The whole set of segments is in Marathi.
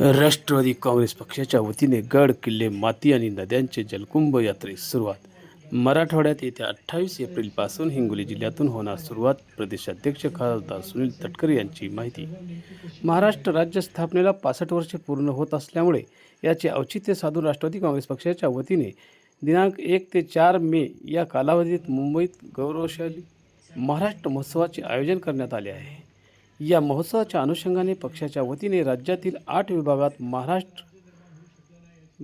राष्ट्रवादी काँग्रेस पक्षाच्या वतीने गड किल्ले माती आणि नद्यांचे जलकुंभ यात्रेस सुरुवात. मराठवाड्यात येत्या अठ्ठावीस एप्रिलपासून हिंगोली जिल्ह्यातून होणार सुरुवात प्रदेशाध्यक्ष खासदार सुनील तटकरे यांची माहिती. महाराष्ट्र राज्य स्थापनेला पासष्ट वर्षे पूर्ण होत असल्यामुळे याचे औचित्य साधून राष्ट्रवादी काँग्रेस पक्षाच्या वतीने दिनांक एक ते चार मे या कालावधीत मुंबईत गौरवशाली महाराष्ट्र महोत्सवाचे आयोजन करण्यात आले आहे. या महोत्सवाच्या अनुषंगाने पक्षाच्या वतीने राज्यातील आठ विभागात महाराष्ट्र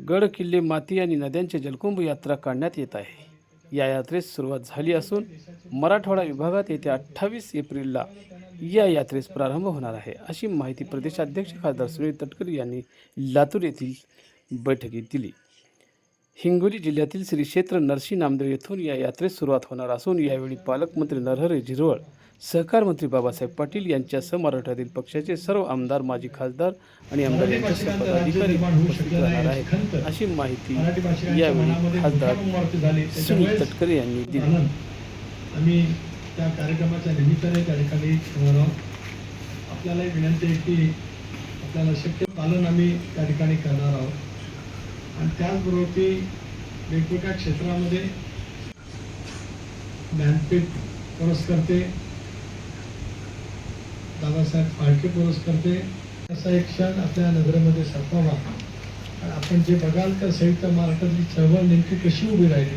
गड किल्ले माती आणि नद्यांचे जलकुंभ यात्रा काढण्यात येत आहे. या यात्रेस सुरुवात झाली असून मराठवाडा विभागात येत्या अठ्ठावीस एप्रिलला या यात्रेस प्रारंभ होणार आहे अशी माहिती प्रदेशाध्यक्ष खासदार सुनील तटकरे यांनी लातूर येथील बैठकीत दिली. हिंगोली जिल्ह्यातील श्री क्षेत्र नरसी नामदेव येथून या यात्रेस सुरुवात होणार असून यावेळी पालकमंत्री नरहरी झिरवळ सहकार मंत्री बाबासाहेब पाटील यांच्यासह मराठवातील पक्षाचे सर्व आमदार माजी खासदार आणि आमदार यांच्यासह पदाधिकारी उपस्थित राहणार आहेत. अशी माहिती यावेळी खासदार सुनील तटकरे यांनी दिली. आम्ही त्या कार्यक्रमाच्या निमित्ताने त्या ठिकाणी आपल्याला एक विनंती आहे की आपल्याला शक्य पालन आम्ही त्या ठिकाणी करणार आहोत. आणि त्याचबरोबर ती वेगवेगळ्या क्षेत्रामध्ये ज्ञानपीठ पुरस्कर्ते दादासाहेब फाळके पुरस्कर्ते असा एक क्षण आपल्या नजरेमध्ये सापडावा आणि आपण जे बघाल तर संयुक्त महाराष्ट्रातली चळवळ नेमकी कशी उभी राहिली?